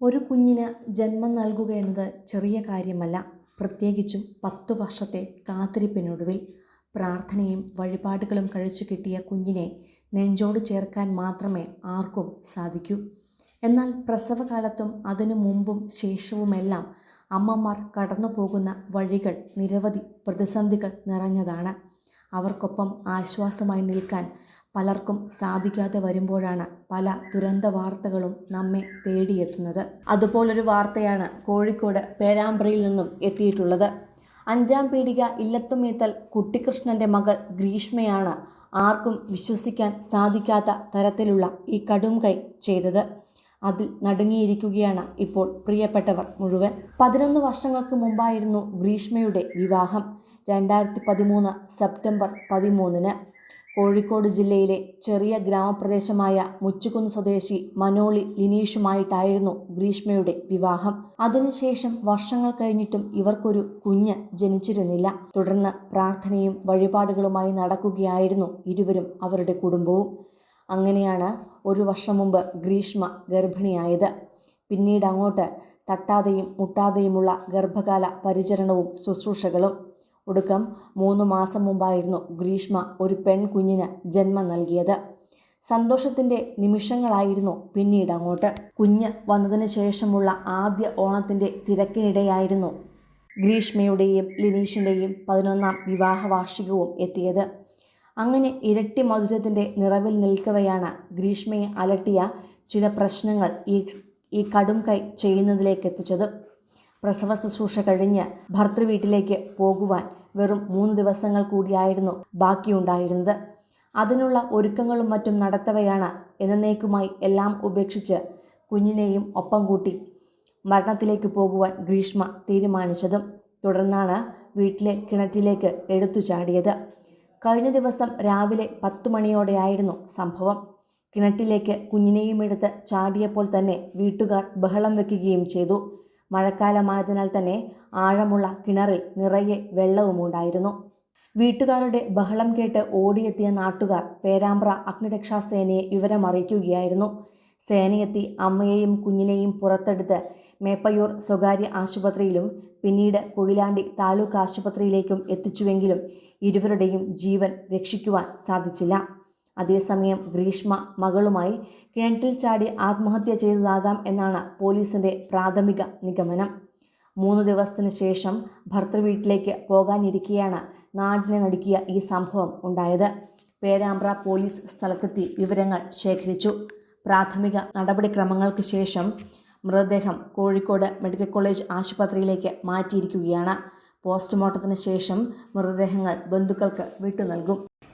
ഒരു കുഞ്ഞിന് ജന്മം നൽകുക എന്നത് ചെറിയ കാര്യമല്ല. പ്രത്യേകിച്ചും പത്തു വർഷത്തെ കാത്തിരിപ്പിനൊടുവിൽ പ്രാർത്ഥനയും വഴിപാടുകളും കഴിച്ചു കിട്ടിയ കുഞ്ഞിനെ നെഞ്ചോട് ചേർക്കാൻ മാത്രമേ ആർക്കും സാധിക്കൂ. എന്നാൽ പ്രസവകാലത്തും അതിനു മുമ്പും ശേഷവുമെല്ലാം അമ്മമാർ കടന്നു പോകുന്ന വഴികൾ നിരവധി പ്രതിസന്ധികൾ നിറഞ്ഞതാണ്. അവർക്കൊപ്പം ആശ്വാസമായി നിൽക്കാൻ പലർക്കും സാധിക്കാതെ വരുമ്പോഴാണ് പല ദുരന്ത വാർത്തകളും നമ്മെ തേടിയെത്തുന്നത്. അതുപോലൊരു വാർത്തയാണ് കോഴിക്കോട് പേരാമ്പ്രയിൽ നിന്നും എത്തിയിട്ടുള്ളത്. അഞ്ചാം പീടിക ഇല്ലത്തുമീത്തൽ കുട്ടിക്കൃഷ്ണന്റെ മകൾ ഗ്രീഷ്മയാണ് ആർക്കും വിശ്വസിക്കാൻ സാധിക്കാത്ത തരത്തിലുള്ള ഈ കടും കൈ ചെയ്തത്. അതിൽ നടുങ്ങിയിരിക്കുകയാണ് ഇപ്പോൾ പ്രിയപ്പെട്ടവർ മുഴുവൻ. പതിനൊന്ന് വർഷങ്ങൾക്ക് മുമ്പായിരുന്നു ഗ്രീഷ്മയുടെ വിവാഹം. രണ്ടായിരത്തി പതിമൂന്ന് സെപ്റ്റംബർ പതിമൂന്നിന് കോഴിക്കോട് ജില്ലയിലെ ചെറിയ ഗ്രാമപ്രദേശമായ മുച്ചുകുന്ന് സ്വദേശി മനോളി ലിനീഷുമായിട്ടായിരുന്നു ഗ്രീഷ്മയുടെ വിവാഹം. അതിനുശേഷം വർഷങ്ങൾ കഴിഞ്ഞിട്ടും ഇവർക്കൊരു കുഞ്ഞ് ജനിച്ചിരുന്നില്ല. തുടർന്ന് പ്രാർത്ഥനയും വഴിപാടുകളുമായി നടക്കുകയായിരുന്നു ഇരുവരും അവരുടെ കുടുംബവും. അങ്ങനെയാണ് ഒരു വർഷം മുമ്പ് ഗ്രീഷ്മ ഗർഭിണിയായത്. പിന്നീട് അങ്ങോട്ട് തട്ടാതെയും മുട്ടാതെയുമുള്ള ഗർഭകാല പരിചരണവും ശുശ്രൂഷകളും ഒടുക്കം മൂന്ന് മാസം മുമ്പായിരുന്നു ഗ്രീഷ്മ ഒരു പെൺകുഞ്ഞിന് ജന്മം നൽകിയത്. സന്തോഷത്തിന്റെ നിമിഷങ്ങളായിരുന്നു പിന്നീട് അങ്ങോട്ട്. കുഞ്ഞ് വന്നതിന് ശേഷമുള്ള ആദ്യ ഓണത്തിന്റെ തിരക്കിനിടെയായിരുന്നു ഗ്രീഷ്മയുടെയും ലിനീഷിന്റെയും പതിനൊന്നാം വിവാഹ വാർഷികവും എത്തിയത്. അങ്ങനെ ഇരട്ടി മധുരത്തിന്റെ നിറവിൽ നിൽക്കവെയാണ് ഗ്രീഷ്മയെ അലട്ടിയ ചില പ്രശ്നങ്ങൾ ഈ ഈ കടും കൈ ചെയ്യുന്നതിലേക്ക് എത്തിച്ചത് പ്രസവ ശുശ്രൂഷ കഴിഞ്ഞ് ഭർത്തൃവീട്ടിലേക്ക് പോകുവാൻ വെറും മൂന്ന് ദിവസങ്ങൾ കൂടിയായിരുന്നു ബാക്കിയുണ്ടായിരുന്നത്. അതിനുള്ള ഒരുക്കങ്ങളും മറ്റും നടത്തവെയാണ് എന്നേക്കുമായി എല്ലാം ഉപേക്ഷിച്ച് കുഞ്ഞിനെയും ഒപ്പം കൂട്ടി മരണത്തിലേക്ക് പോകുവാൻ ഗ്രീഷ്മ തീരുമാനിച്ചതും തുടർന്നാണ് വീട്ടിലെ കിണറ്റിലേക്ക് എടുത്തു ചാടിയത്. കഴിഞ്ഞ ദിവസം രാവിലെ പത്തു മണിയോടെയായിരുന്നു സംഭവം. കിണറ്റിലേക്ക് കുഞ്ഞിനെയും എടുത്ത് ചാടിയപ്പോൾ തന്നെ വീട്ടുകാർ ബഹളം വയ്ക്കുകയും ചെയ്തു. മഴക്കാലമായതിനാൽ തന്നെ ആഴമുള്ള കിണറിൽ നിറയെ വെള്ളവുമുണ്ടായിരുന്നു. വീട്ടുകാരുടെ ബഹളം കേട്ട് ഓടിയെത്തിയ നാട്ടുകാർ പേരാമ്പ്ര അഗ്നിരക്ഷാസേനയെ വിവരമറിയിക്കുകയായിരുന്നു. സേനയെത്തി അമ്മയെയും കുഞ്ഞിനെയും പുറത്തെടുത്ത് മേപ്പയൂർ സ്വകാര്യ ആശുപത്രിയിലും പിന്നീട് കൊയിലാണ്ടി താലൂക്ക് ആശുപത്രിയിലേക്കും എത്തിച്ചുവെങ്കിലും ഇരുവരുടെയും ജീവൻ രക്ഷിക്കുവാൻ സാധിച്ചില്ല. അതേസമയം ഗ്രീഷ്മ മകളുമായി കിണറ്റിൽ ചാടി ആത്മഹത്യ ചെയ്തതാകാം എന്നാണ് പോലീസിന്റെ പ്രാഥമിക നിഗമനം. മൂന്ന് ദിവസത്തിന് ശേഷം ഭർത്തൃവീട്ടിലേക്ക് പോകാനിരിക്കെയാണ് നാടിനെ നടുക്കിയ ഈ സംഭവം ഉണ്ടായത്. പേരാമ്പ്ര പോലീസ് സ്ഥലത്തെത്തി വിവരങ്ങൾ ശേഖരിച്ചു. പ്രാഥമിക നടപടിക്രമങ്ങൾക്ക് ശേഷം മൃതദേഹം കോഴിക്കോട് മെഡിക്കൽ കോളേജ് ആശുപത്രിയിലേക്ക് മാറ്റിയിരിക്കുകയാണ്. പോസ്റ്റ്മോർട്ടത്തിന് ശേഷം മൃതദേഹങ്ങൾ ബന്ധുക്കൾക്ക് വിട്ടു നൽകും